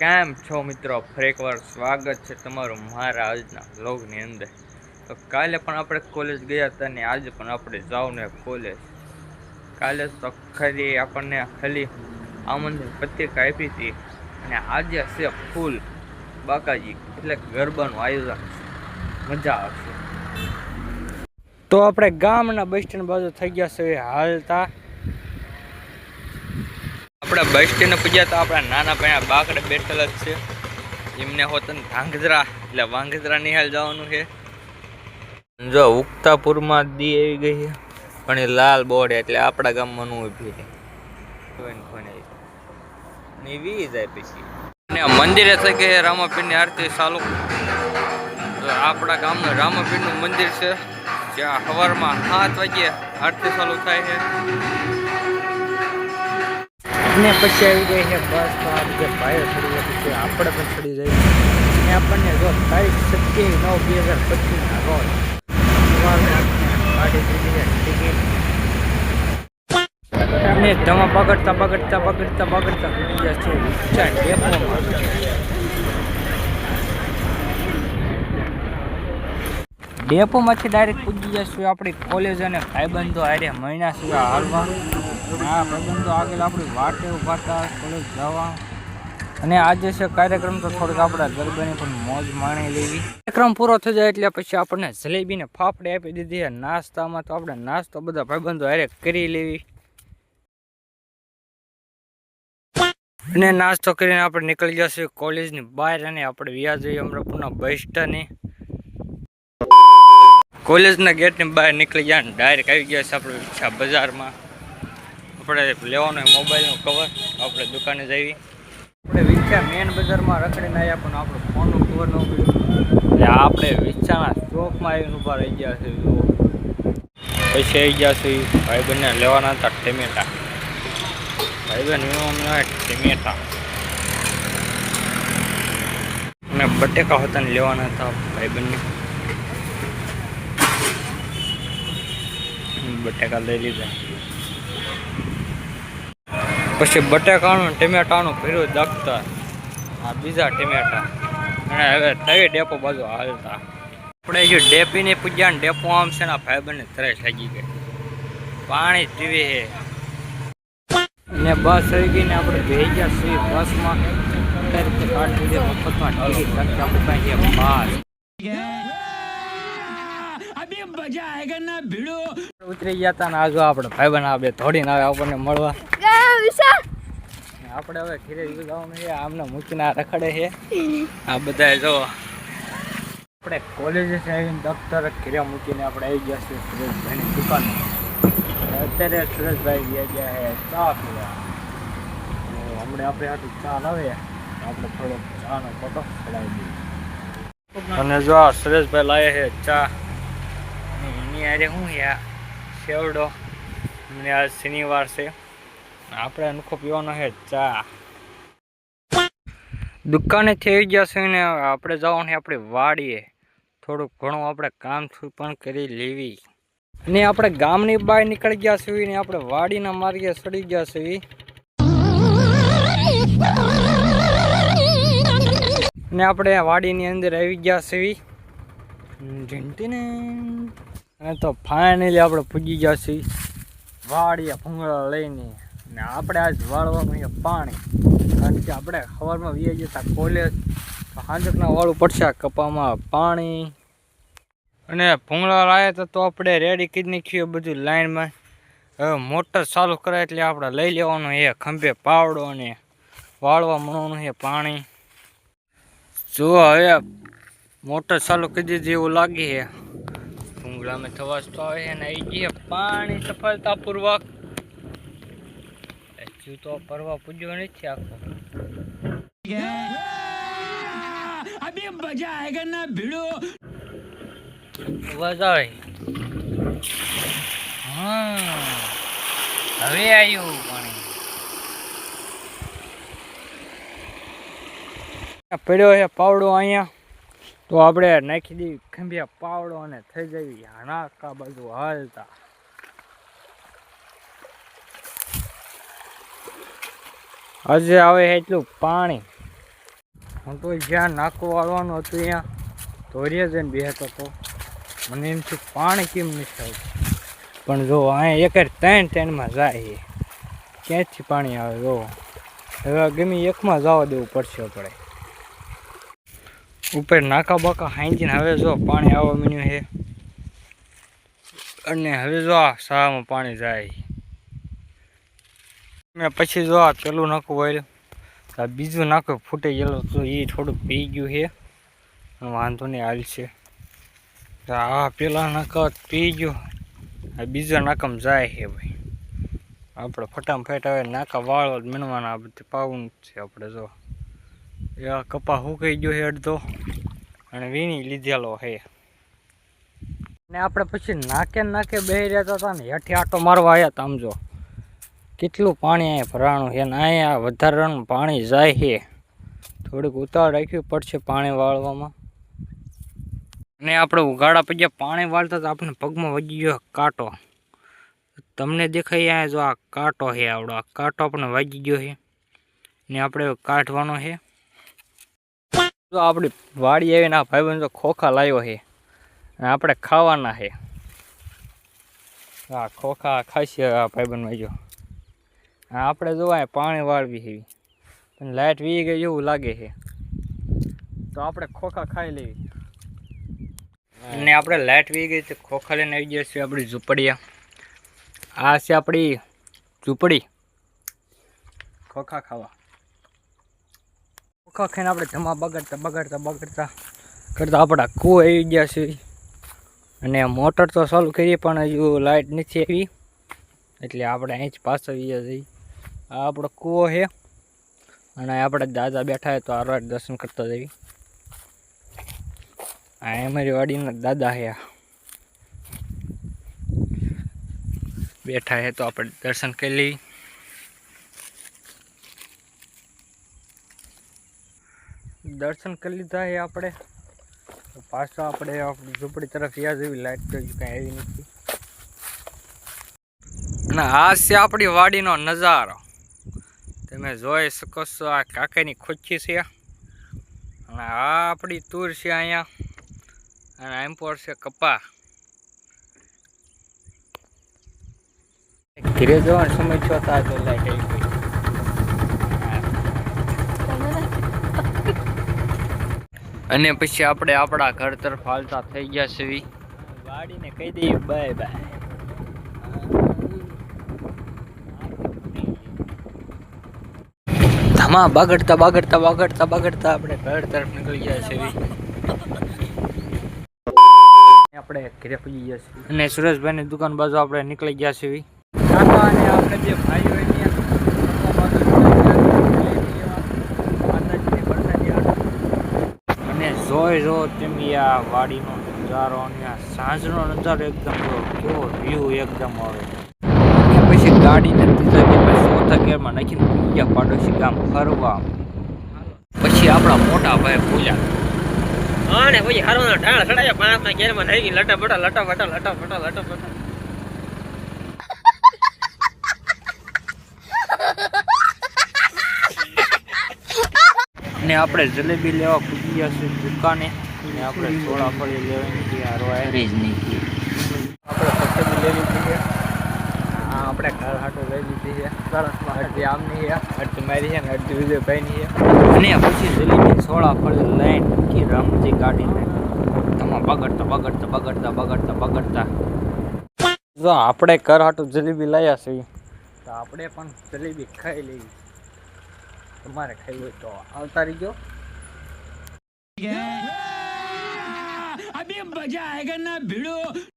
કેમ છો મિત્રો? ફરી એકવાર સ્વાગત છે તમારું મારા આજના વ્લોગની અંદર. તો કાલે પણ આપણે કોલેજ ગયા હતા ને આજે પણ આપણે જાવ ને કોલેજ કાલે તો ખરી આપણને ખાલી આમંત્રણ પત્રિકા આપી હતી અને આજે છે ફૂલ બાકાજી, એટલે ગરબાનું આયોજન મજા આવશે. તો આપણે ગામના બસ સ્ટેન્ડ બાજુ થઈ ગયા છે હાલતા આપણે બસ સ્ટેન્ડ પૂજ્યા તો આપણા નાના ભાઈ બાકડે બેઠેલા જ છે. એમને હોતન ધાંગધ્રા એટલે વાંગધ્રા નિહાલ જવાનું છે. જો ઉક્તાપુરમાં દી આવી ગઈ છે. પણ એ લાલ બોર્ડ એટલે આપણા ગામમાં નું કોઈને કોઈને વી જાય પછી. અને મંદિરે થઈ છે રામાપીરની આરતી ચાલુ. આપણા ગામનું રામાપીરનું મંદિર છે. જ્યાં સવારમાં સાત વાગ્યે આરતી ચાલુ થાય છે. અને પછી આવી ગઈ છે બસ, તો આ જે ભાઈઓ ચડી ગયા છે. આપણે પણ ચડી જઈએ અને આપણને જો તારીખ સત્યાવીસ નવ બે હજાર પચીસના રોજ અમે ધમા પકડતા પકડતા પકડતા પકડતા પહોંચી ગયા છે. રિક્ષા ડેપોમાં. ડેપોમાંથી ડાયરેક્ટ પૂજી જશું આપણી કોલેજ અને ભાઈબંધો આરે મહિના સુધી હાલવા. આગળ આપણી વાટે જવા. અને આજે છે કાર્યક્રમ તો થોડોક આપણા ગરબાની પણ મોજ માણી લેવી. કાર્યક્રમ પૂરો થઈ જાય એટલે પછી આપણને જલેબી ને ફાફડે આપી દીધી નાસ્તામાં તો આપણે નાસ્તો બધા ભાઈબંધો હારે કરી લેવી. અને નાસ્તો કરીને આપણે નીકળી જશું કોલેજની બહાર અને આપણે વ્યા જઈએ અમરાપુરના બસ સ્ટેન્ડે કોલેજના ગેટની બહાર નીકળી ગયા ડાયરેક્ટ આવી ગયા છે આપણે બજારમાં. આપણે લેવાનો મોબાઈલનું કવર આપણે દુકાને જઈએ. આપણે વિચાર મેન બજારમાં રખડીને આવ્યા પણ આપણો ફોનનું કવર ન મળ્યો. એટલે આપણે વિચારના ચોકમાં આવીને ઊભા રહી ગયા છે પૈસા આવી ગયા છે ભાઈ બંને લેવાના હતા ટમેટા ભાઈ બહેન અમને ટમેટા અને બટેકા હતા ને લેવાના હતા ભાઈ બંને બટેકા લઈ લીધા. પછી બટેકાનું ટમેટાનું ભર્યું દખતર આ બીજા ટમેટા. અને હવે થઈ ડેપો બાજુ હાલતા. આપણે જો ડેપીને પૂજ્યા ને ડેપો આમ છે ને ભાઈ બંને તરસ લાગી ગઈ. પાણી પીવી છે ને બસ આવી ગઈ ને આપણે બેસી ગયા છીએ બસમાં. અત્યારે કાઢી દીધી મફતમાં ટિકિટ રાખી આપણે પાસે બસ ઉતરી ગયા હતા ને આજુ આપણે ભાઈ બન આપણે ધોડીને આવે આપણને મળવા. ને આપણે હવે ઘરે જવાનું છે આમને મૂકીને રખડે છે. આ બધા જો આપણે કોલેજે આવીને દફતર ઘરે મૂકીને આપણે આવી ગયા છીએ સુરેશભાઈની દુકાન. અત્યારે સુરેશભાઈ ગયા ગયા છે ચા પીવા. હમણાં આપણે આટલું ચા લાવીએ આપણે થોડોક ચાનો ફોટો ખેલાવી દઈએ. અને જો આ સુરેશભાઈ લાવે છે ચા. એની હારે શું છે શેવડો અને આજ શનિવાર છે. આપણે અનખો પીવાનો છે, ચા. દુકાને થઈ ગયા છે ને, આપણે જવાનું આપણી વાડીએ. થોડુંક ઘણું આપણે કામ પણ કરી લેવી. અને આપણે ગામની બહાર નીકળી ગયા છીએ ને, આપણે વાડીના માર્ગે ચડી ગયા છીએ. ને આપણે વાડીની અંદર આવી ગયા છીએ. ઢીંટીને. અને તો ફાઇનલી આપણે પૂજી ગયા છીએ. વાડીએ ભૂંગળા લઈને. ને આપણે આજ વાળવાનું છે પાણી. કારણ કે આપણે સવારમાં વીએ જતા કોલેજ હાંજકના વાળું પડશે કપામાં પાણી. અને ભૂંગળા લાવ્યા તો આપણે રેડી કરી નાખ્યું બધું લાઈનમાં. હવે મોટર ચાલુ કરે એટલે આપણે લઈ લેવાનું એ ખંભે પાવડો અને વાળવા મળવાનું છે પાણી. જો હવે મોટર ચાલુ કરી દીધી એવું લાગે છે. ભૂંગળામાં થવાસ તો આવે અને આવી ગઈ પાણી સફળતાપૂર્વક. હજુ તો પરવા પૂજ્યો નથી આખો. અવાજ આવે. હા. હવે આવ્યું પાણી. પડ્યો છે પાવડો અહીંયા. તો આપણે નાખી દઈએ ખંભિયા પાવડો અને થઈ જવી નાકા બાજુ હાલતા. હજે આવે એટલું પાણી. હું તો જ્યાં નાકો વાળવાનું હતું ત્યાં ધોરીએ જઈને બેહતો હતો. મને એમ થયું, પાણી કેમ નહીં પણ જો અહીંયા એક ત્રણ ત્રણમાં જાય. ક્યાંથી પાણી આવે? જો, હવે ગમે એકમાં જવા દેવું પડશે આપણે. ઉપર નાકા બાકા હાંચીને હવે જો પાણી આવવા મીન્યું છે. અને હવે જો આ શાળામાં પાણી જાય. મેં પછી જો આ પેલું નાખું હોય આ બીજું નાખું, ફૂટે ગયેલો તો એ થોડુંક પી ગયું છે. વાંધો નહીં, હાલ છે. આ પેલા નાકા પી ગયું. આ બીજા નાકામાં જાય છે ભાઈ. આપણે ફટાફટ હવે નાકા વાળો જ મીણવાના બધું પાવું છે આપણે જો. એ આ કપા સુકાઈ ગયો છે અડધો અને વીણી લીધેલો છે. ને આપણે પછી નાકે નાકે બે રહેતા હતા ને, હેઠે આટો મારવા આવ્યા હતા આમ જો. કેટલું પાણી અહીંયા ભરાણું છે ને અહીંયા વધારાનું પાણી જાય છે. થોડીક ઉતાવળ રાખવી પડશે પાણી વાળવામાં. ને આપણે ઉઘાડા પછી પાણી વાળતા તો આપણે પગમાં વજી ગયો કાંટો. તમને દેખાય અહીંયા જો આ કાંટો છે આવડો. આ કાંટો આપણને વાગી ગયો છે. ને આપણે કાઢવાનો છે. જો આપણી વાડી આવીને આ ભાઈબંધ ખોખા લાવ્યો છે. અને આપણે ખાવાના છે. આ ખોખા ખાસી આ ભાઈબંધમાં જો. હા આપણે જોવાય, પાણી વાળવી છે પણ લાઇટ વી ગઈ એવું લાગે છે. તો આપણે ખોખા ખાઈ લેવી અને આપણે લાઇટ વી ગઈ તો ખોખા લઈને આવી ગયા છીએ આપણી ઝૂંપડીયા. આ છે આપણી ઝૂંપડી. ખોખા ખાવા. ખોખા ખાઈને આપણે જમા બગાડતા બગાડતા બગાડતા, કરતા આપણા કૂ આવી ગયા છે. અને મોટર તો ચાલુ કરી પણ હજુ લાઇટ નથી આવી. એટલે આપણે અહીં જ આવી જઈએ આ આપણો કૂવો છે. અને આપણે દાદા બેઠા હોય તો આરવાર દર્શન કરતા જઈએ. આ અમારી વાડીના દાદા છે. બેઠા છે તો આપણે દર્શન કરી લઈએ. દર્શન કરી લીધા છે આપણે. પાછા આપણે ઝૂંપડી તરફ યાદ એવી લાઈટ તો કાંઈ આવી નથી. અને આ છે આપણી વાડીનો નજારો. તમે જોઈ શકો છો આ કાકાની ખુચ્ચી છે. અને આ આપણી તૂર છે અહીંયા. અને એમ પર છે કપા. ધીરે જવાનો સમય છો તા આવી ગઈ. અને પછી આપણે આપણા ઘર તરફ હાલતા થઈ ગયા છે વાડીને કહી દઈએ, બાય બાય. ધમા બગડતા બગડતા બગડતા બગડતા આપણે ઘર તરફ નીકળી ગયા છે આપણે ઘરે પહોંચી ગયા છીએ. અને સુરેશભાઈની દુકાન બાજુ આપણે નીકળી ગયા છીએ કાકા અને આપણે જે ભાઈ હોય જોઈ જો તમે આ વાડીનો નજારો અને સાંજનો નજારો એકદમ કેવો વ્યૂ એકદમ આવે. પછી ગાડીને ત્રીજા ચોથા ગેરમાં નાખીને બીજા પાડોશી ગામ ફરવા પછી આપણા મોટા ભાઈ ભૂલ્યા. અને પછી હારવાનો ઢાળ ચડાયા પાંચ ના થઈ ગઈ લટા બટા લટા બટા લટા બટા લટા બટા. અને આપણે જલેબી લેવા પૂજી ગયા છે દુકાને. અને આપણે સોળા ફળી લેવાની હારવા આપણે પસંદ લઈ લીધી છે હા આપણે ઘર હાટો લઈ અડધી આમની છે અડધી મારી છે ને અડધી વિજયભાઈની છે. અને પછી જલેબી સોળા ફળી લાઈન કે કાઢીને તમામ બગડતા બગડતા બગડતા બગડતા બગડતા. જો આપણે ઘર હાટું જલેબી લાવ્યા છીએ. તો આપણે પણ જલેબી ખાઈ લેવી તમારે ખાઈ હોય તો આવતા રહીજો.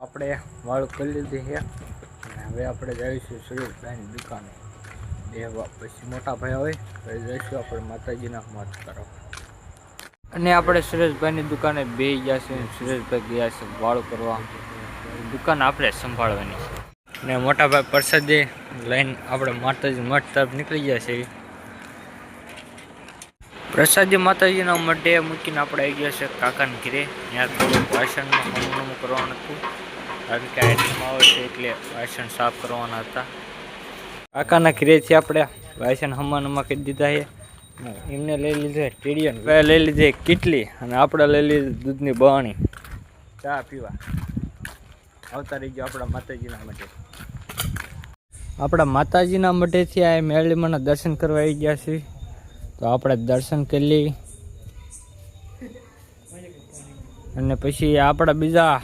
આપણે વાળ કરી લીધી છે. હવે આપણે જઈશું સુરેશભાઈની દુકાને. બેહવા પછી મોટા ભાઈ હોય, તો જઈશું આપણે માતાજીના મત કરો અને આપણે સુરેશભાઈની દુકાને બે ગયા છે સુરેશભાઈ ગયા છે વાળ કરવા. દુકાન આપણે સંભાળવાની છે. અને મોટાભાઈ પ્રસાદે લઈને આપણે માતાજી મઠ તરફ નીકળી ગયા છે. પ્રસાદી માતાજીના મઢે મૂકીને આપણે આવી ગયા છે કાકાને ઘરે. ત્યાં થોડું વાસણમાં કરવાનું હતું. કારણ કે આઈટમ આવે છે એટલે વાસણ સાફ કરવાના હતા. કાકાના ઘરેથી આપણે. વાયસન હમણાં કરી દીધા છે. એમને લઈ લીધે ટીડિયન. લઈ લીધી કેટલી અને આપણે લઈ લીધી દૂધની બહાણી. ચા પીવા. આવતા રહી ગયો આપણા માતાજીના મઢે આપણા માતાજીના મઠેથી આ મેળીમાંના દર્શન કરવા આવી ગયા છીએ તો આપણે દર્શન કરી લઈ અને પછી આપણા બીજા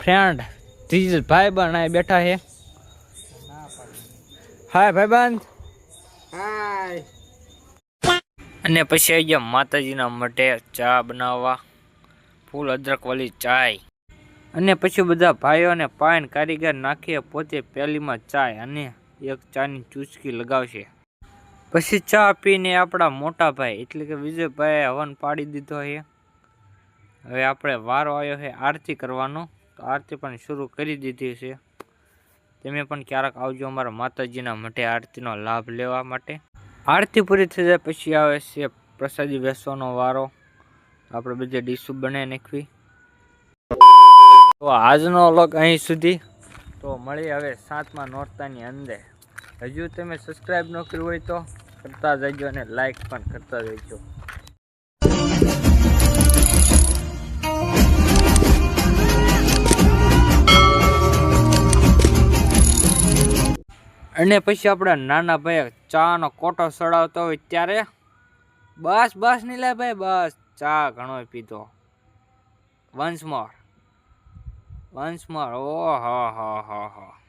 ફ્રેન્ડ ત્રીજ ભાઈ આ બેઠા છે. હાય ભાઈબંધ. હાય. અને પછી આવી ગયા માતાજીના મઢે ચા બનાવવા. ફૂલ અદરકવાળી ચાય. અને પછી બધા ભાઈઓ અને પાયન કારીગર નાખીએ પોતે પહેલીમાં ચાય અને એક ચાની ચૂસકી લગાવશે. પછી ચા પીને આપણા મોટા ભાઈ એટલે કે વિજયભાઈએ હવન પાડી દીધો છે. હવે આપણે વારો આવ્યો છે આરતી કરવાનો. તો આરતી પણ શરૂ કરી દીધી છે. તમે પણ ક્યારેક આવજો અમારા માતાજીના મઢે આરતીનો લાભ લેવા માટે. આરતી પૂરી થઈ જાય પછી આવે છે પ્રસાદી બેસવાનો વારો. આપણે બધે ડીશું બનાવી નાખવી. તો આજનો લોક અહીં સુધી. તો મળી હવે સાતમા નોરતાની અંદર. હજુ તમે સબસ્ક્રાઈબ ન કર્યું હોય તો કરતા જજો અને લાઈક પણ કરતા જજો અને પછી આપણે નાના ભાઈ ચાનો કોટો સડાવતો હોય ત્યારે બસ બસ નહીં લે ભાઈ બસ. ચા ઘણો પીધો. વન્સ મોર. વન્સ મોર. ઓ હો હો હો હો.